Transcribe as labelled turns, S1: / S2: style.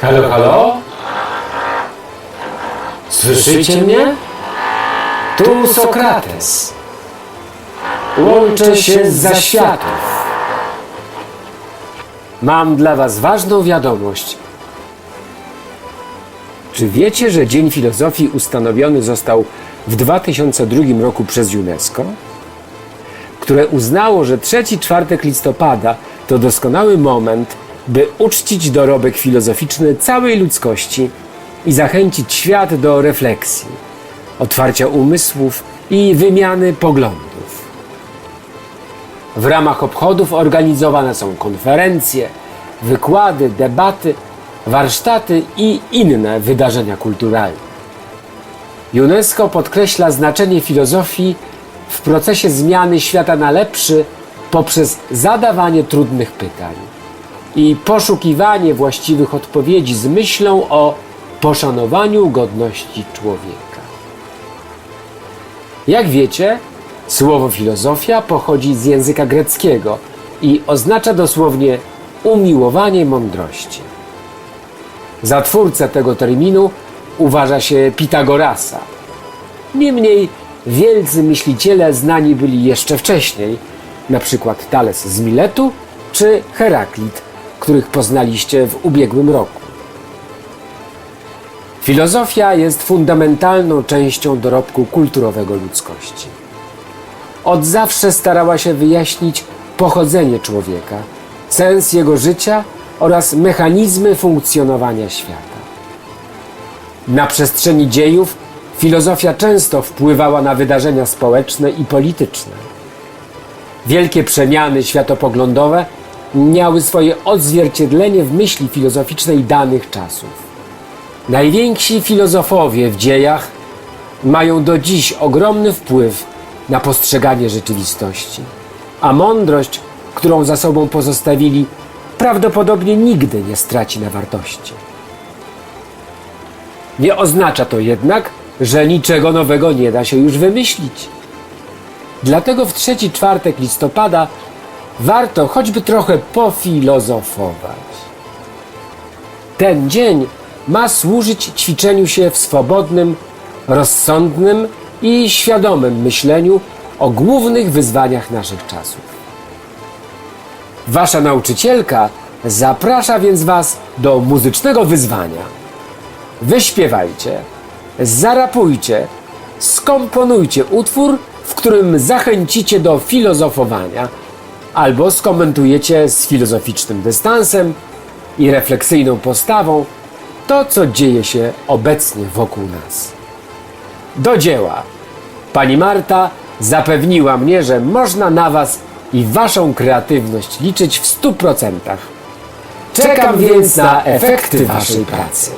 S1: Halo, halo? Słyszycie mnie? Tu Sokrates. Łączę się z zaświatów. Mam dla Was ważną wiadomość. Czy wiecie, że Dzień Filozofii ustanowiony został w 2002 roku przez UNESCO? które uznało, że trzeci czwartek listopada to doskonały moment, by uczcić dorobek filozoficzny całej ludzkości i zachęcić świat do refleksji, otwarcia umysłów i wymiany poglądów. W ramach obchodów organizowane są konferencje, wykłady, debaty, warsztaty i inne wydarzenia kulturalne. UNESCO podkreśla znaczenie filozofii w procesie zmiany świata na lepszy poprzez zadawanie trudnych pytań i poszukiwanie właściwych odpowiedzi z myślą o poszanowaniu godności człowieka. Jak wiecie, słowo filozofia pochodzi z języka greckiego i oznacza dosłownie umiłowanie mądrości. Za twórcę tego terminu uważa się Pitagorasa. Niemniej wielcy myśliciele znani byli jeszcze wcześniej, na przykład Tales z Miletu czy Heraklit, których poznaliście w ubiegłym roku. Filozofia jest fundamentalną częścią dorobku kulturowego ludzkości. Od zawsze starała się wyjaśnić pochodzenie człowieka, sens jego życia oraz mechanizmy funkcjonowania świata. Na przestrzeni dziejów filozofia często wpływała na wydarzenia społeczne i polityczne. Wielkie przemiany światopoglądowe miały swoje odzwierciedlenie w myśli filozoficznej danych czasów. Najwięksi filozofowie w dziejach mają do dziś ogromny wpływ na postrzeganie rzeczywistości, a mądrość, którą za sobą pozostawili, prawdopodobnie nigdy nie straci na wartości. Nie oznacza to jednak, że niczego nowego nie da się już wymyślić. Dlatego w trzeci czwartek listopada warto choćby trochę pofilozofować. Ten dzień ma służyć ćwiczeniu się w swobodnym, rozsądnym i świadomym myśleniu o głównych wyzwaniach naszych czasów. Wasza nauczycielka zaprasza więc Was do muzycznego wyzwania. Wyśpiewajcie, zarapujcie, skomponujcie utwór, w którym zachęcicie do filozofowania, albo skomentujecie z filozoficznym dystansem i refleksyjną postawą to, co dzieje się obecnie wokół nas. Do dzieła! Pani Marta zapewniła mnie, że można na Was i Waszą kreatywność liczyć w stu procentach. Czekam więc na efekty Waszej pracy.